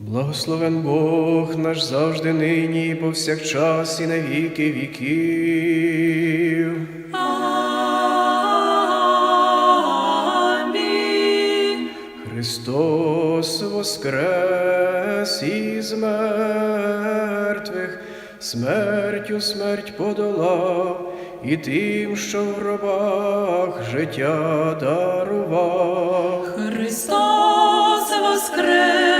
Благословен Бог наш завжди нині і повсякчас і на віки віків. Амінь. Христос воскрес із мертвих, смертю смерть подолав, і тим, що в гробах життя дарував. Христос воскрес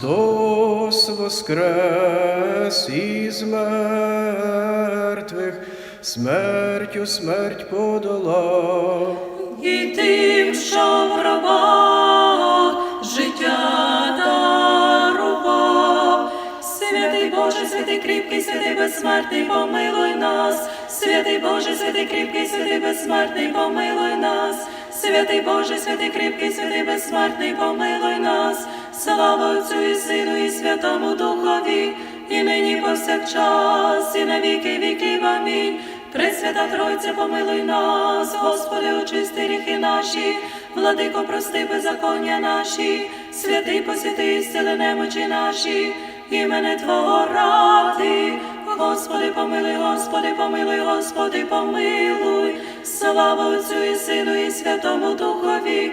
Христос воскрес із мертвих, смертю смерть подолав. І тим, що в гробах життя дарував. Святий Боже, святий кріпкий, святий безсмертний, помилуй нас. Святий Боже, святий кріпкий, святий безсмертний, помилуй нас. Святий Боже, святий кріпкий, святий безсмертний, помилуй нас. Слава Отцю і Сину, і Святому Духові, і нині повсякчас, і на віки віків. Амінь. Пресвята Тройця, помилуй нас, Господи, очисти гріхи наші, владико, прости беззаконня наші, святий посвяти, зціли немочі наші, імене Твого ради. Господи, помилуй, Господи, помилуй, Господи, помилуй, слава Отцю і Сину, і Святому Духові,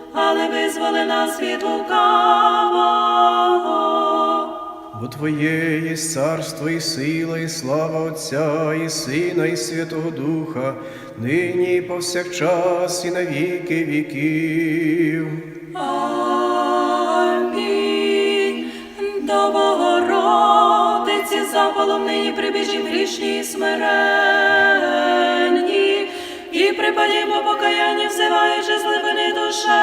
але визволи нас від лукавого. Бо Твоє є царство і сила, і слава Отця, і Сина, і Святого Духа, нині і повсякчас, і на віки віків. Амінь. До Богородиці запалом нині прибіжім грішні і смиренні, і припадімо покаяння, взиваючи з глибини душевної.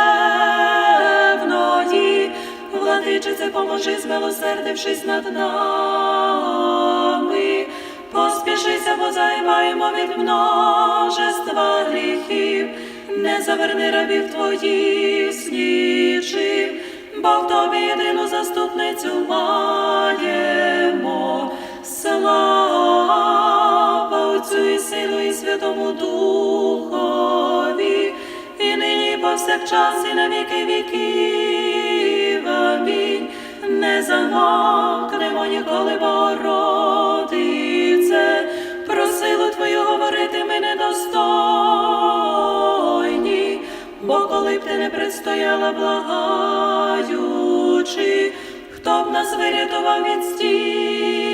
Владичице, поможи, змилосердившись над нами. Поспішися, бо займаємо від множества гріхів, не заверни рабів твоїх снічив, бо в тобі єдину заступницю маємо. Слава Отцю і Сину, і Святому Духові, і нині, повсякчас, і на віки віків. Не замокнемо ніколи, Богородице, про силу Твою говорити ми недостойні, бо коли б ти не предстояла, благаючи, хто б нас вирятував від бід,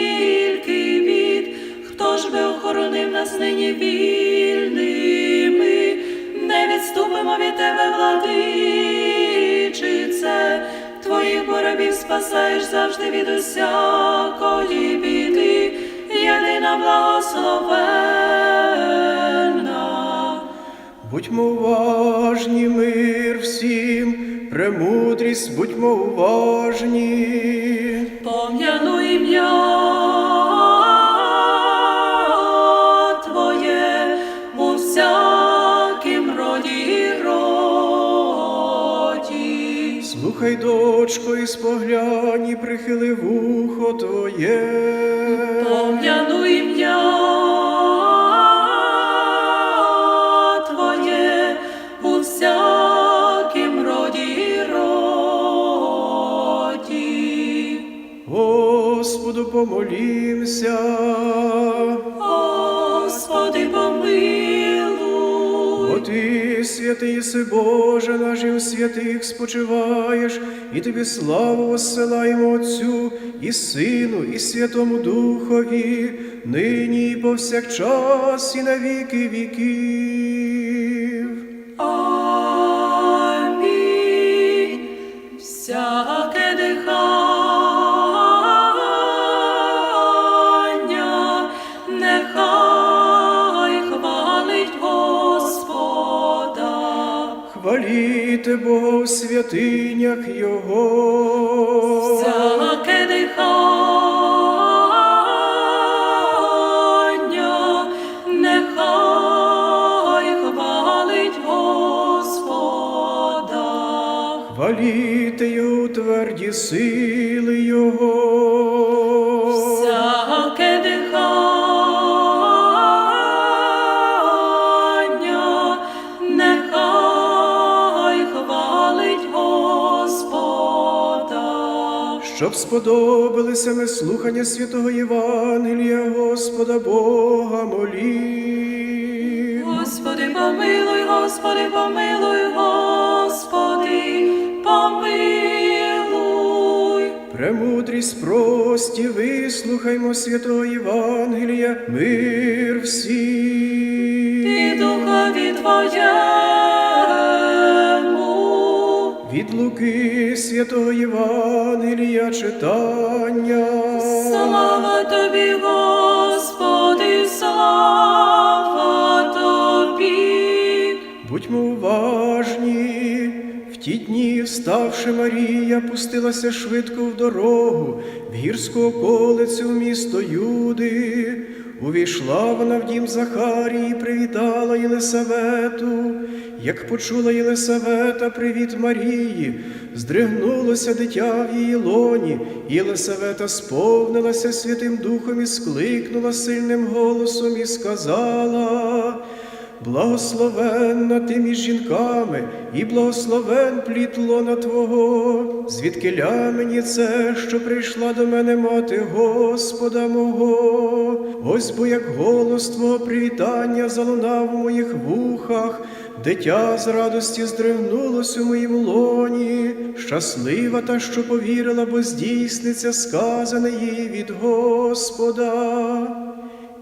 хто ж би охоронив нас нині вільними, не відступимо від тебе, владичице, твоїх боробів спасаєш завжди від усякої біди, єдина благословенна. Будьмо уважні, мир всім, премудрість, будьмо уважні. Споглянь, і прихили вухо твоє. Пом'яну ім'я Твоє у всякім роді і роді. Господу помолімся. Господи, помилуй. Бо ти, святий єси Боже, наш і у святих спочиваєш, і тобі славу воссилаємо Отцю і Сину, і Святому Духові, нині і повсякчас, і на віки віків. Хваліте Бога в святинях Його. Всяке дихання, нехай хвалить Господа. Хваліте Його тверді сили сподобалися ми слухання святого Євангелія Господа Бога молім. Господи, помилуй, Господи, помилуй, Господи, помилуй. Премудрість прості, вислухаймо святого Євангелія, мир всім. І духові Твоєму. Від Луки святого Євангелія читання. Слава Тобі, Господи, слава Тобі. Будьмо уважні. В ті дні, вставши Марія, пустилася швидко в дорогу, в гірську околицю в місто Юди. Увійшла вона в дім Захарії, привітала Єлисавету. Як почула Єлисавета привіт Марії, здригнулося дитя в її лоні, Єлисавета сповнилася Святим Духом і скликнула сильним голосом і сказала. Благословенна ти між жінками, і благословен плід лона Твого, звідкиля мені це, що прийшла до мене мати Господа мого, ось бо як голос Твого привітання залунав у моїх вухах, дитя з радості здригнулось у моїм лоні, щаслива та, що повірила, бо здійсниться сказане їй від Господа.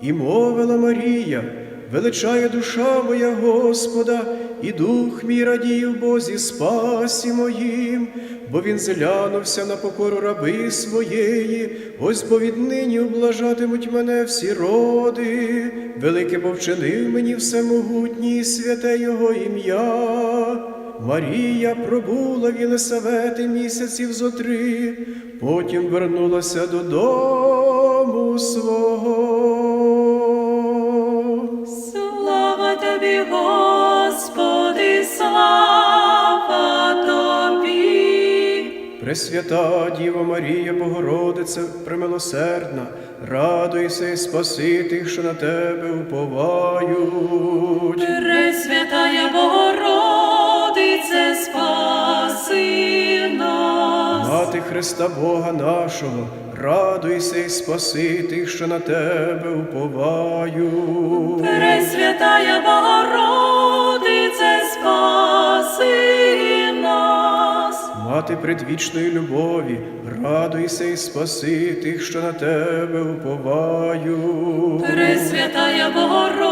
І мовила Марія, величає душа моя Господа, і дух мій радіє в Бозі спасі моїм, бо він зглянувся на покору раби своєї, ось бо віднині облажатимуть мене всі роди, велике бо вчинив мені всемогутній і святе Його ім'я. Марія пробула в Єлисавети місяців зо три, потім вернулася додому свого. Тобі, Господи, слава Тобі. Пресвята Діва Марія, Богородице, премилосердна, радуйся і спаси тих, що на тебе уповають. Пресвятая Богородице, спаси. Мати Христа Бога нашого, радуйся і спаси тих, що на тебе уповають. Пресвятая Богородице, спаси нас. Мати предвічної любові, радуйся і спаси тих, що на тебе уповають. Пресвятая Богородице,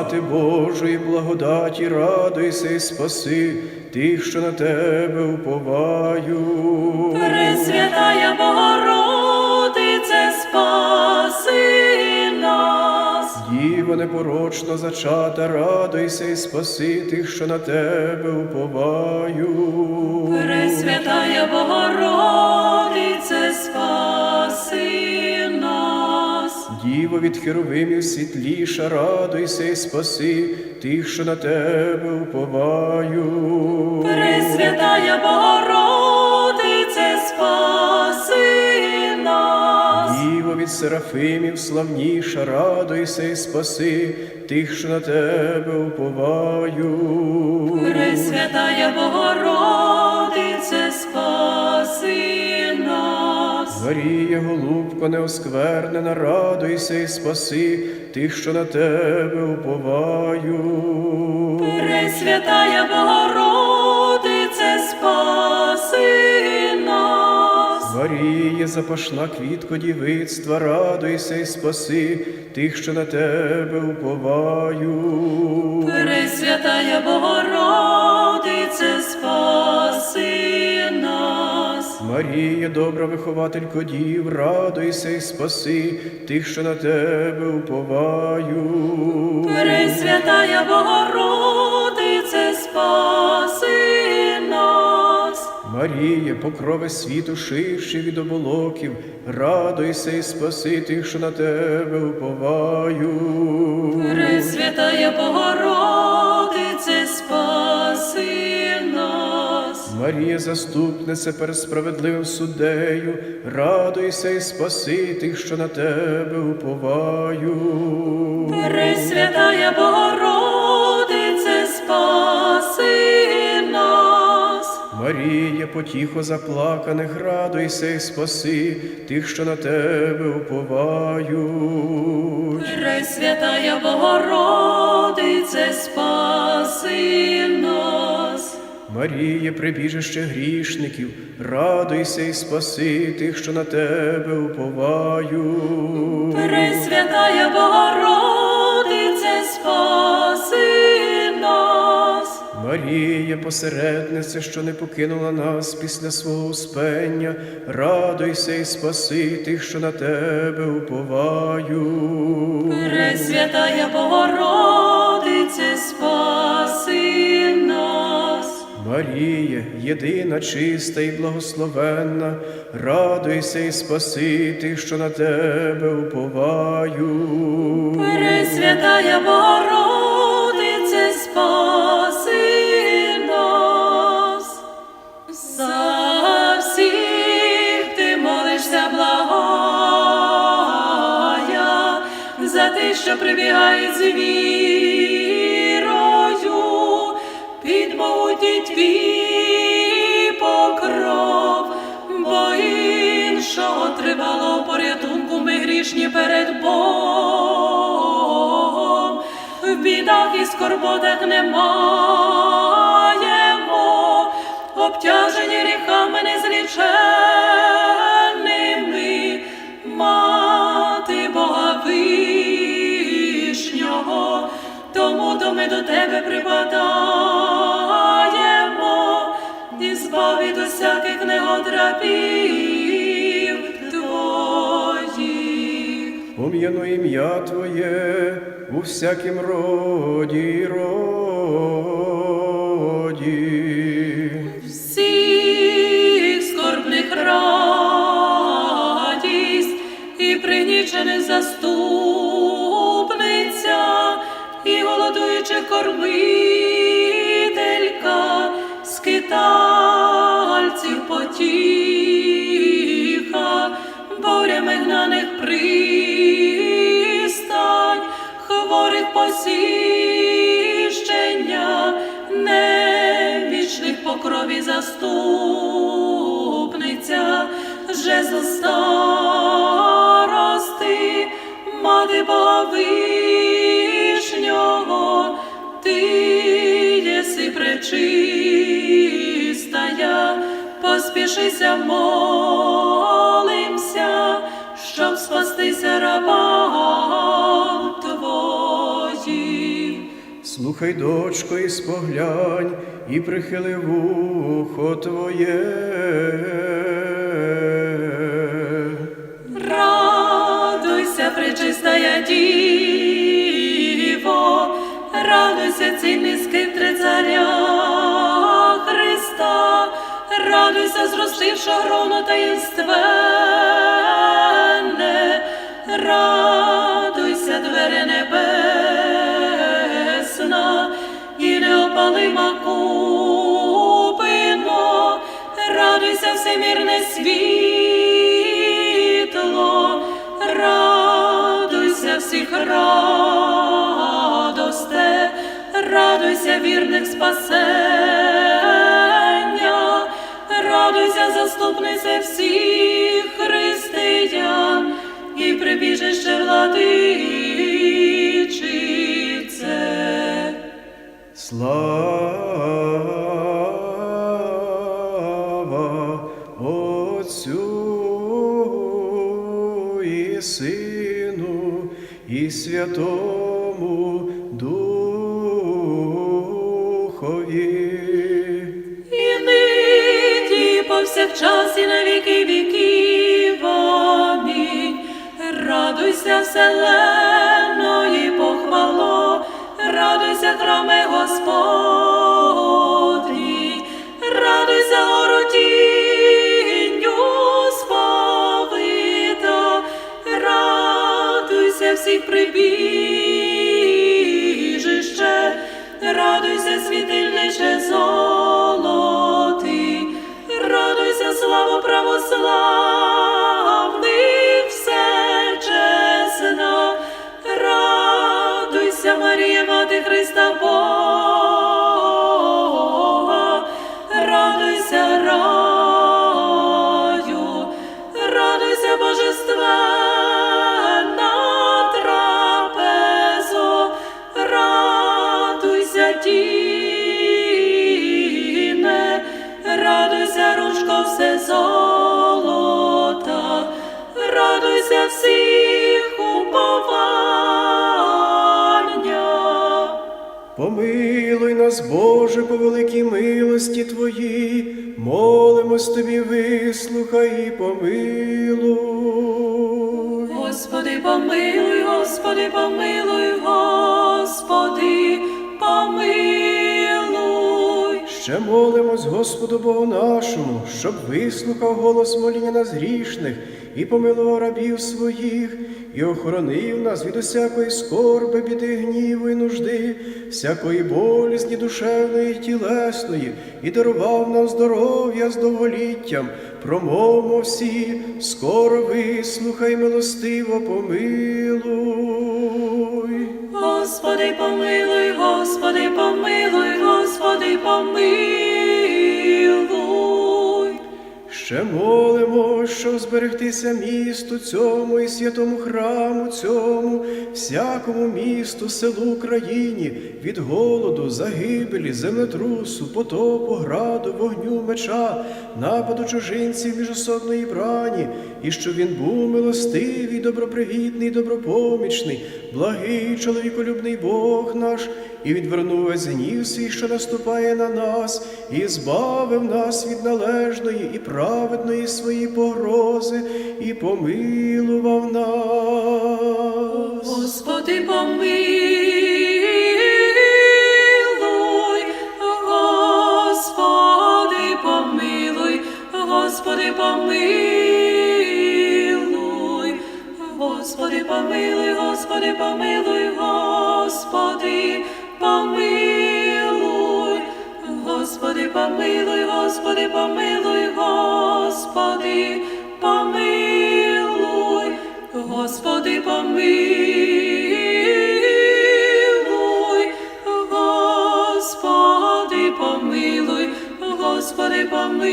Мати Божої благодаті, радуйся і спаси тих, що на тебе уповають. Пресвятая Богородице, спаси нас. Діво непорочно зачата, радуйся і спаси тих, що на тебе уповають. Пресвятая Богородице, спаси нас. Діво від херовимів світліша, радуйся і спаси тих, що на тебе уповають. Пресвятая Богородице, спаси нас. Діво від серафимів славніша, радуйся і спаси тих, що на тебе уповають. Пресвятая Богородице, спаси нас. Марія, голубко неосквернена, радуйся і спаси тих, що на тебе уповають. Пресвятая Богородице, спаси нас. Марія, запашна квітко дівицтва, радуйся і спаси тих, що на тебе уповають. Пресвятая Богородице, спаси нас. Марія, добра вихователько дів, радуйся і спаси тих, що на тебе уповають. Пресвятая Богородице, спаси нас. Марія, покрове світу, ширший від оболоків, радуйся і спаси тих, що на тебе уповають. Пресвятая Богородице, спаси нас. Марія, заступниця перед справедливим суддею, радуйся і спаси тих, що на тебе уповають. Пресвятая Богородице, спаси нас. Марія, потіхо заплаканих, радуйся і спаси тих, що на тебе уповають. Пресвятая Богородице, спаси нас. Марія, прибіжище грішників, радуйся і спаси тих, що на тебе уповають. Пресвятая Богородице, спаси нас. Марія, посередниця, що не покинула нас після свого успення, радуйся і спаси тих, що на тебе уповають. Пресвятая Богородице, спаси нас. Марія, єдина, чиста і благословенна, радуйся і спаси тих, що на тебе уповають. Пресвятая Богородице, спаси нас. За всіх ти молишся, благая, за тих, що прибігають з під твій покров, бо іншого тривало порятунку ми грішні перед Богом, в бідах і скорботах не маємо, обтяжені гріхами незліченними, мати Бога вишнього, тому то ми до тебе припадаємо, негодрабів твоїх. Пом'яну ім'я Твоє у всякім роді роді. всіх скорбних радість і пригнічених заступниця, і голодуючих кормителька, скитальців потіха, бурями гнаних пристань, хворих посіщення, немічних по крові заступниця, жезл старости, мати Бога вишнього, ти єси пречистая, поспішися, молимся, щоб спастися рабам твоїм. Слухай, дочко, і споглянь, і прихили вухо Твоє. Радуйся, пречистая Діво, радуйся, цей низький три царя Христа, радуйся, зростивши гроно таїнственне, радуйся, двері небесна, і неопалима купино, радуйся, всемірне світло, радуйся всіх радосте, радуйся вірних спасення, радуйся, заступниця всіх християн і прибіжище владичице. Слава Отцю і Сину і Святому повсякчас, і на віки віків. Амінь. Радуйся, вселенної похвало, радуйся, храме Господній, радуйся, городінню сповита, радуйся всіх прибіжище, радуйся, світильнище золотий, слава все чесна, радуйся, Марія, мати Христа Бога, нас, Боже, по великій милості Твоїй, молимось Тобі, вислухай і помилуй. Господи, помилуй, Господи, помилуй, Господи, помилуй. Ще молимось Господу Богу нашому, щоб вислухав голос моління нас грішних і помилував рабів своїх, і охоронив нас від усякої скорби, біди, гніву і нужди, всякої болізні душевної і тілесної, і дарував нам здоров'я з довголіттям. Промовмо всі, скоро вислухай, милостиво помилуй. Господи, помилуй, Господи, помилуй, Господи, помилуй. Ще молимо, щоб зберегтися місту цьому і святому храму цьому, всякому місту, селу, країні, від голоду, загибелі, землетрусу, потопу, граду, вогню, меча, нападу чужинців міжособної брані, і щоб він був милостивий, добропривітний, добропомічний, благий, чоловіколюбний Бог наш, і відвернув весь свій, що наступає на нас, і збавив нас від належної і праведної свої порози і помилував нас. Господи, помилуй, Господи, помилуй, Господи, помилуй, Господи, помилуй, Господи, помилуй, Господи, помилуй. Господи, помилуй, Господи, помилуй. Господи, помилуй, Господи, помилуй, Господи, помилуй.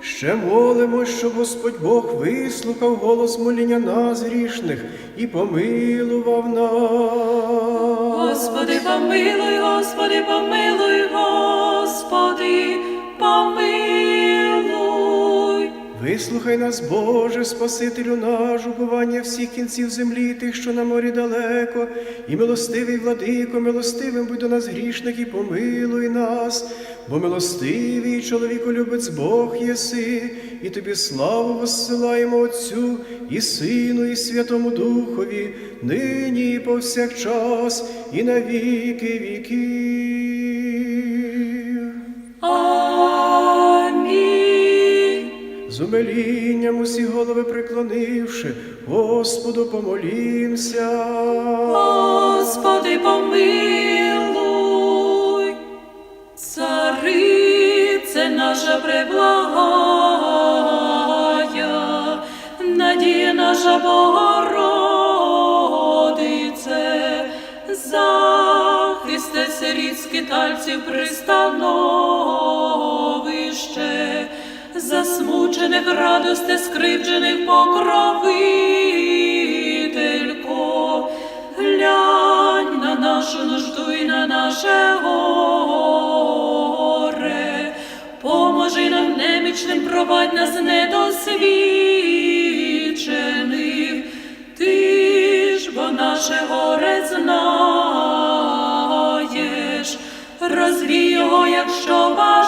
Ще молимо, щоб Господь Бог вислухав голос моління нас грішних і помилував нас. Господи, помилуй, Господи, помилуй, Господи, помилуй. Вислухай нас, Боже, Спасителю наш, уповання всіх кінців землі, тих, що на морі далеко, і милостивий владико, милостивим будь до нас грішних, і помилуй нас, бо милостивий чоловіколюбець Бог єси, і тобі славу воссилаємо Отцю і Сину, і Святому Духові, нині і повсякчас, і на віки. З умилінням усі голови приклонивши, Господу помолімся. Господи, помилуй, царице наша преблагая, надія наша Богородице, захисте сиріт скитальців пристановище, засмучених радости, скривджених покровителько, глянь на нашу нужду і на наше горе, поможи нам немічним, провадь нас недосвідчених, ти ж бо наше горе знаєш, розвій його, якщо бажаєш.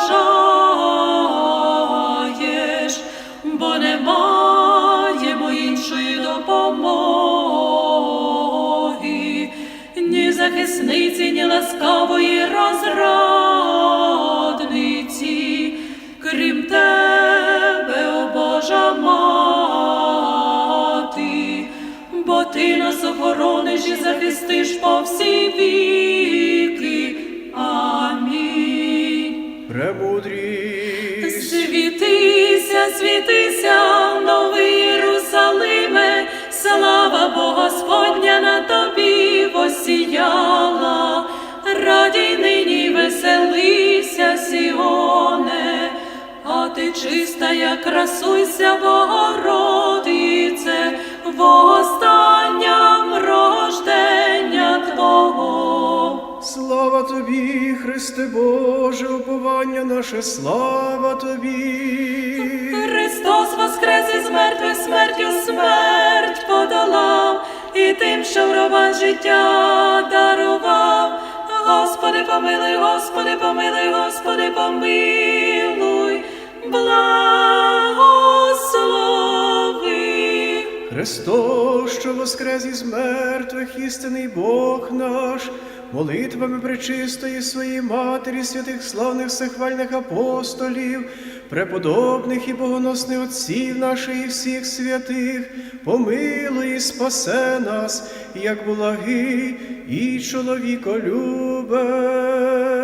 А ти чиста, як красуйся, Богородице, востанням рождення Твого. Слава тобі, Христе Боже, уповання наше, слава тобі. Христос воскрес із мертвих смертю смерть подолав, і тим, що в гроба життя дарував. Господи, помилуй, Господи, помилуй, Господи, помилуй, благослови. Христос, що воскрес із мертвих, істинний Бог наш, молитвами пречистої своєї Матері, святих славних всехвальних апостолів, преподобних і богоносних отців наших і всіх святих, помилуй і спасе нас, як благий і чоловіколюбець.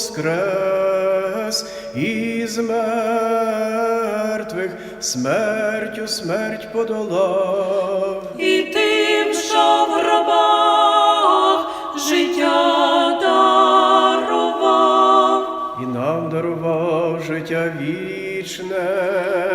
воскрес із мертвих, смертю смерть подолав. І тим, що в гробах життя дарував. І нам дарував життя вічне.